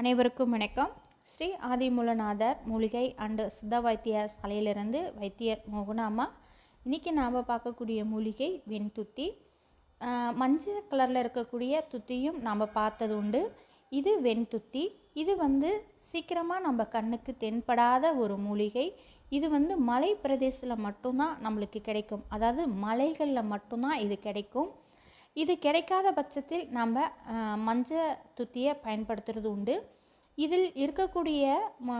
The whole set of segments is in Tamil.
அனைவருக்கும் வணக்கம். ஸ்ரீ ஆதிமூலநாதர் மூலிகை அண்டு சித்த வைத்திய சாலையிலிருந்து வைத்தியர் மோகனாமா. இன்றைக்கி நாம் பார்க்கக்கூடிய மூலிகை வெண்துத்தி மஞ்சள் கலரில் இருக்கக்கூடிய துத்தியும் நாம் பார்த்தது உண்டு. இது வெண்துத்தி இது வந்து சீக்கிரமாக நம்ம கண்ணுக்கு தென்படாத ஒரு மூலிகை. இது வந்து மலை பிரதேசத்தில் மட்டும்தான் நம்மளுக்கு கிடைக்கும். அதாவது மலைகளில் மட்டும்தான் இது கிடைக்கும். இது கிடைக்காத பட்சத்தில் நம்ம மஞ்சள் துத்தியை பயன்படுத்துறது உண்டு. இதில் இருக்கக்கூடிய ம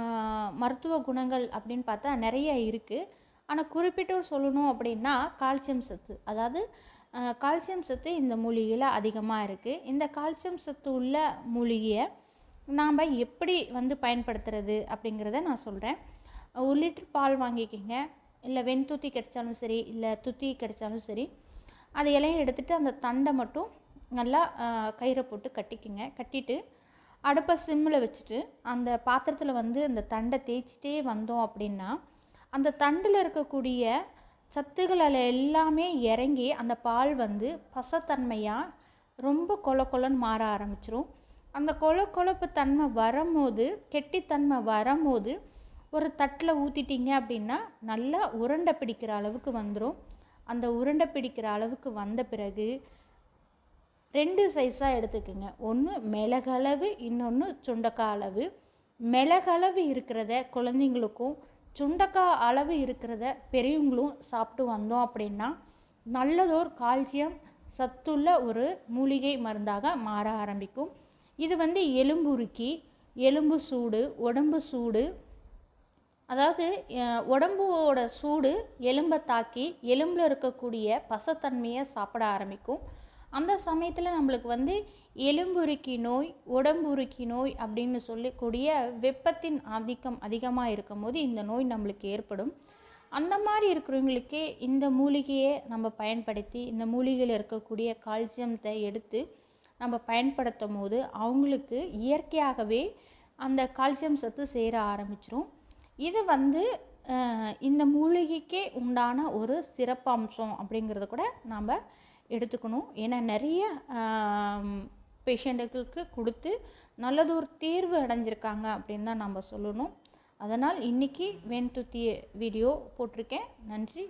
மருத்துவ குணங்கள் அப்படின்னு பார்த்தா நிறைய இருக்குது ஆனால் குறிப்பிட்டு சொல்லணும் அப்படின்னா கால்சியம் சத்து. அதாவது கால்சியம் சத்து இந்த மூலிகையில் அதிகமாக இருக்குது இந்த கால்சியம் சத்து உள்ள மூலிகையை நாம் எப்படி வந்து பயன்படுத்துறது அப்படிங்கிறத நான் சொல்கிறேன் ஒரு லிட்டர் பால் வாங்கிக்கோங்க. இல்லை வெண்துத்தி கிடைச்சாலும் சரி இல்லை துத்தி கிடைச்சாலும் சரி. அது இலையும் எடுத்துகிட்டு அந்த தண்டை மட்டும் நல்லா கயிறை போட்டு கட்டிக்குங்க. கட்டிட்டு அடுப்பை சிம்மில் வச்சுட்டு அந்த பாத்திரத்தில் வந்து அந்த தண்டை தேய்ச்சிட்டே வந்தோம் அப்படின்னா அந்த தண்டில் இருக்கக்கூடிய சத்துக்கள் அதில் எல்லாமே இறங்கி அந்த பால் வந்து பசத்தன்மையாக ரொம்ப கொல கொலன்னு மாற ஆரம்பிச்சிரும். அந்த கொல கொலப்பு தன்மை வரும்போது கெட்டித்தன்மை வரும்போது ஒரு தட்டில் ஊற்றிட்டீங்க அப்படின்னா நல்லா உருண்டை பிடிக்கிற அளவுக்கு வந்துடும் அந்த உருண்டை பிடிக்கிற அளவுக்கு வந்த பிறகு ரெண்டு சைஸாக எடுத்துக்கோங்க. ஒன்று மிளகளவு இன்னொன்று சுண்டக்காய் அளவு. மிளகளவு இருக்கிறத குழந்தைங்களுக்கும் சுண்டக்காய் அளவு இருக்கிறத பெரியவங்களும் சாப்பிட்டு வந்தோம் அப்படின்னா நல்லதோர் கால்சியம் சத்துள்ள ஒரு மூலிகை மருந்தாக மாற ஆரம்பிக்கும். இது வந்து எலும்புருக்கி எலும்பு சூடு உடம்பு சூடு அதாவது உடம்போட சூடு எலும்பை தாக்கி எலும்பில் இருக்கக்கூடிய பசத்தன்மையை சாப்பிட ஆரம்பிக்கும். அந்த சமயத்தில் நம்மளுக்கு வந்து எலும்புருக்கி நோய் உடம்புருக்கி நோய் அப்படின்னு சொல்லக்கூடிய வெப்பத்தின் ஆதிக்கம் அதிகமாக இருக்கும்போது இந்த நோய் நம்மளுக்கு ஏற்படும். அந்த மாதிரி இருக்கிறவங்களுக்கு இந்த மூலிகையை நம்ம பயன்படுத்தி இந்த மூலிகையில் இருக்கக்கூடிய கால்சியத்தை எடுத்து நம்ம பயன்படுத்தும் போது அவங்களுக்கு இயற்கையாகவே அந்த கால்சியம் சத்து சேர ஆரம்பிச்சிரும். இது வந்து இந்த மூலிகைக்கே உண்டான ஒரு சிறப்பம்சம் அப்படிங்கிறத கூட நாம் எடுத்துக்கணும். ஏன்னா நிறைய பேஷண்ட்டுகளுக்கு கொடுத்து நல்லதொரு தீர்வு அடைஞ்சிருக்காங்க அப்படின்னு தான் நம்ம சொல்லணும். அதனால் இன்றைக்கி வெண்துத்திய வீடியோ போட்டிருக்கேன். நன்றி.